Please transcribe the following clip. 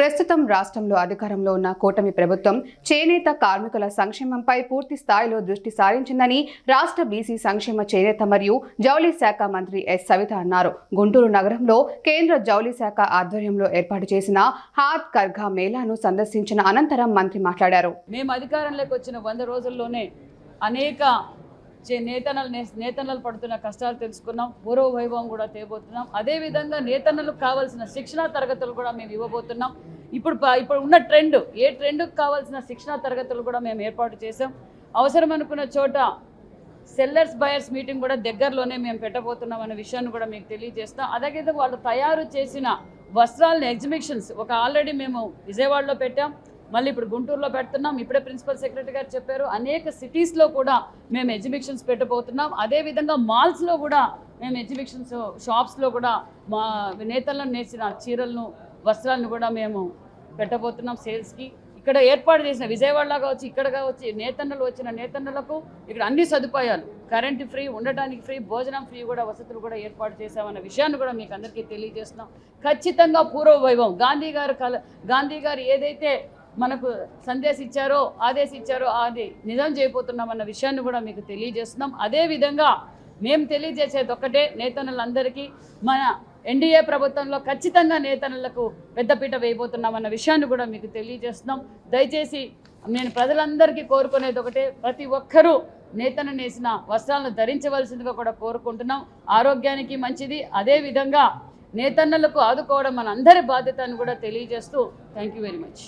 ప్రస్తుతం రాష్ట్రంలో అధికారంలో ఉన్న కూటమి ప్రభుత్వం చేనేత కార్మికుల సంక్షేమంపై పూర్తి స్థాయిలో దృష్టి సారించిందని రాష్ట్ర బీసీ సంక్షేమ చేనేత మరియు జౌళి శాఖ మంత్రి ఎస్ సవిత అన్నారు. గుంటూరు నగరంలో కేంద్ర జౌళి శాఖ ఆధ్వర్యంలో ఏర్పాటు చేసిన హాత్ కర్ఘా మేళాను సందర్శించిన అనంతరం మంత్రి మాట్లాడారు. మేము అధికారంలోకి వచ్చిన వంద రోజుల్లోనే అనేక చే నేతనలు పడుతున్న కష్టాలు తెలుసుకున్నాం పూర్వ వైభవం కూడా తేబోతున్నాం. అదేవిధంగా నేతనలకు కావాల్సిన శిక్షణా తరగతులు కూడా మేము ఇవ్వబోతున్నాం. ఇప్పుడు ప- ఇప్పుడు ఉన్న ట్రెండ్ ఏ ట్రెండ్కి కావాల్సిన శిక్షణా తరగతులు కూడా మేము ఏర్పాటు చేసాం అవసరం అనుకున్న చోట సెల్లర్స్ బయర్స్ మీటింగ్ కూడా దగ్గరలోనే మేము పెట్టబోతున్నాం అనే విషయాన్ని కూడా మీకు తెలియజేస్తాం. అలాగే వాళ్ళు తయారు చేసిన వస్త్రాలను ఎగ్జిబిషన్స్ ఒక ఆల్రెడీ మేము విజయవాడలో పెట్టాం. మళ్ళీ ఇప్పుడు గుంటూరులో పెడుతున్నాం. ఇప్పుడే ప్రిన్సిపల్ సెక్రటరీ గారు చెప్పారు అనేక సిటీస్లో కూడా మేము ఎగ్జిబిషన్స్ పెట్టబోతున్నాం. అదేవిధంగా మాల్స్లో కూడా మేము ఎగ్జిబిషన్స్ షాప్స్లో కూడా మా నేతలను నేర్చిన చీరలను వస్త్రాలను కూడా మేము పెట్టబోతున్నాం సేల్స్కి ఇక్కడ ఏర్పాటు చేసిన విజయవాడలో కావచ్చు ఇక్కడ కావచ్చు నేతన్నలు వచ్చిన నేతన్నలకు ఇక్కడ అన్ని సదుపాయాలు కరెంటు ఫ్రీ ఉండటానికి ఫ్రీ భోజనం ఫ్రీ కూడా వసతులు కూడా ఏర్పాటు చేశామన్న విషయాన్ని కూడా మీకు అందరికీ తెలియజేస్తున్నాం. ఖచ్చితంగా పూర్వ వైభవం. గాంధీ గారు కల గాంధీ గారు ఏదైతే మనకు సందేశించారో ఆదేశించారో అది నిజం చేయబోతున్నామన్న విషయాన్ని కూడా మీకు తెలియజేస్తున్నాం. అదేవిధంగా మేము తెలియజేసేది ఒక్కటే నేతనులందరికీ మన ఎన్డీఏ ప్రభుత్వంలో ఖచ్చితంగా నేతలకు పెద్దపీట వేయబోతున్నామన్న విషయాన్ని కూడా మీకు తెలియజేస్తున్నాం. దయచేసి నేను ప్రజలందరికీ కోరుకునేది ఒకటే ప్రతి ఒక్కరూ నేతను నేసిన వస్త్రాలను ధరించవలసిందిగా కూడా కోరుకుంటున్నాం. ఆరోగ్యానికి మంచిది అదేవిధంగా నేతన్నలకు ఆదుకోవడం మన అందరి బాధ్యత అని కూడా తెలియజేస్తూ థ్యాంక్ యూ వెరీ మచ్.